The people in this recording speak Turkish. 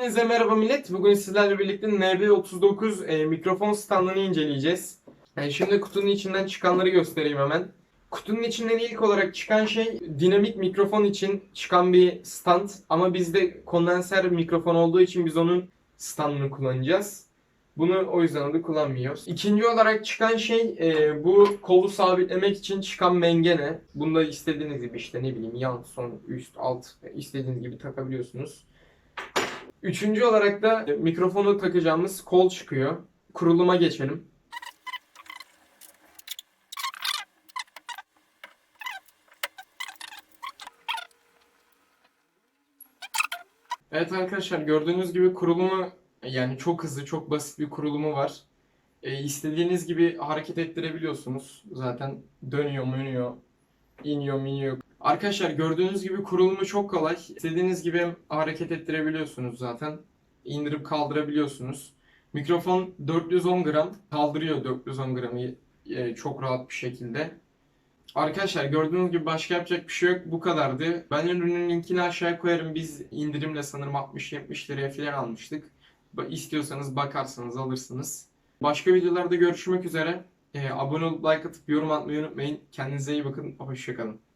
Hepinize merhaba millet. Bugün sizlerle birlikte NB39 e, mikrofon standını inceleyeceğiz. E, şimdi kutunun içinden çıkanları göstereyim hemen. Kutunun içinden ilk olarak çıkan şey dinamik mikrofon için çıkan bir stand. Ama bizde kondenser mikrofon olduğu için biz onun standını kullanacağız. Bunu o yüzden de kullanmıyoruz. İkinci olarak çıkan şey e, bu kolu sabitlemek için çıkan mengene. Bunda istediğiniz gibi işte ne bileyim yan, son, üst, alt istediğiniz gibi takabiliyorsunuz. Üçüncü olarak da mikrofonu takacağımız kol çıkıyor. Kuruluma geçelim. Evet arkadaşlar gördüğünüz gibi kurulumu yani çok hızlı, çok basit bir kurulumu var. E, istediğiniz gibi hareket ettirebiliyorsunuz. Zaten dönüyor, dönüyor, iniyor, iniyor. Arkadaşlar gördüğünüz gibi kurulumu çok kolay. İstediğiniz gibi hareket ettirebiliyorsunuz zaten. İndirip kaldırabiliyorsunuz. Mikrofon 410 gram kaldırıyor 410 gramı e, çok rahat bir şekilde. Arkadaşlar gördüğünüz gibi başka yapacak bir şey yok. Bu kadardı. Ben ürünün linkini aşağıya koyarım. Biz indirimle sanırım 60-70 liraya falan almıştık. İstiyorsanız bakarsanız alırsınız. Başka videolarda görüşmek üzere. E, abone olup like atıp yorum atmayı unutmayın. Kendinize iyi bakın. Hoşçakalın.